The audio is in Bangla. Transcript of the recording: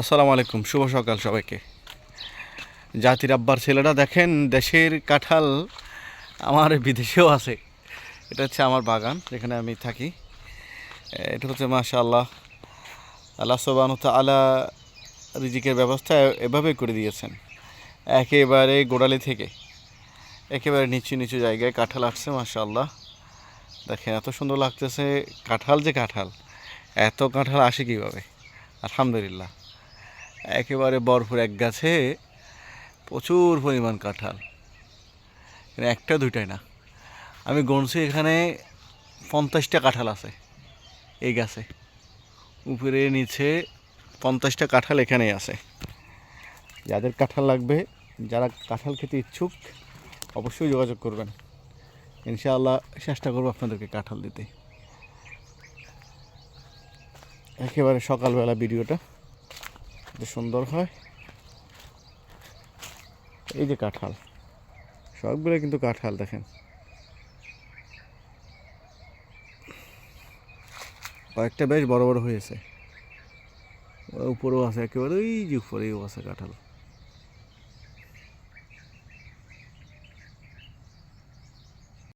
আসসালামু আলাইকুম, শুভ সকাল সবাইকে। জাতির আব্বার ছেলেরা দেখেন, দেশের কাঁঠাল আমার বিদেশেও আছে। এটা হচ্ছে আমার বাগান, যেখানে আমি থাকি। এটা হচ্ছে মাশা আল্লাহ আল্লাহ সোবান আলা রিজিকের ব্যবস্থা এভাবেই করে দিয়েছেন। একেবারে গোড়ালি থেকে, একেবারে নিচু নিচু জায়গায় কাঁঠাল আসছে মাশা আল্লাহ দেখেন এত সুন্দর লাগতেছে, কাঁঠাল যে কাঁঠাল, এত কাঁঠাল আসে কীভাবে? আলহামদুলিল্লাহ। একেবারে বরফুর এক গাছে প্রচুর পরিমাণ কাঁঠাল। একটা দুইটাই না। আমি গণছি এখানে পঞ্চাশটা কাঁঠাল আছে এই গাছে। উপরে নিচে পঞ্চাশটা কাঁঠাল এখানেই আছে। যাদের কাঁঠাল লাগবে, যারা কাঁঠাল খেতে ইচ্ছুক, অবশ্যই যোগাযোগ করবেন। ইনশাআল্লাহ চেষ্টা করব আপনাদেরকে কাঁঠাল দিতে। একেবারে সকালবেলা ভিডিওটা সুন্দর হয়। এই যে কাঁঠাল। সবগুলো কিন্তু কাঁঠাল, দেখেন। কয়েকটা বেশ বড় বড় হয়েছে। উপরেও আছে, একেবারে ওই যে উপরেও আছে কাঁঠাল।